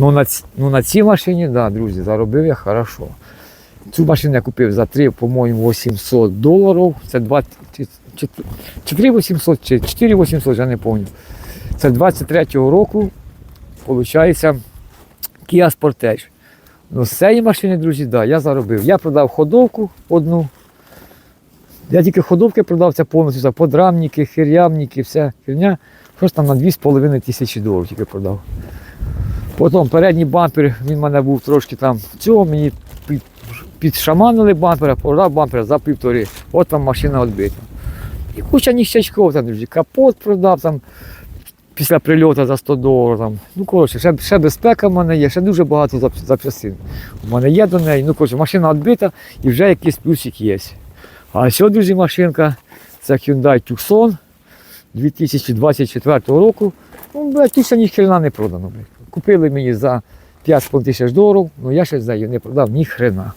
Ну на, ну, на цій машині, да, друзі, заробив я хорошо. Цю машину я купив за 3, по-моєму, 800 доларів. Це 20, чи, чи, чи 3 800, чи 4 800, я не пам'ятаю. Це 23-го року, виходить, Kia Sportage. Ну, з цієї машини, друзі, да, я заробив. Я продав ходовку одну. Я тільки ходовки продав, це повністю це подрамники, хирямники, вся херня. Щось там на 2,5 тисячі доларів тільки продав. Потім передній бампер, він в мене був трошки там цього, мені під, підшаманили бампера, продав бампер за півтори. От там машина відбита. І куча ніщачков там, капот продав там після прильоту за 100 доларів. Там. Ну, коротше, ще, ще безпека в мене є, ще дуже багато запчастин. У мене є до неї. Ну, коротше, машина відбита і вже якийсь плюсик є. А сьогодні, друзі, машинка це Hyundai Tucson 2024 року. Ну, блядь, тут ще ні хрена не продано. Блядь. Купили мені за 5,5 тисяч доларів, але я ще за її не продав ні хрена.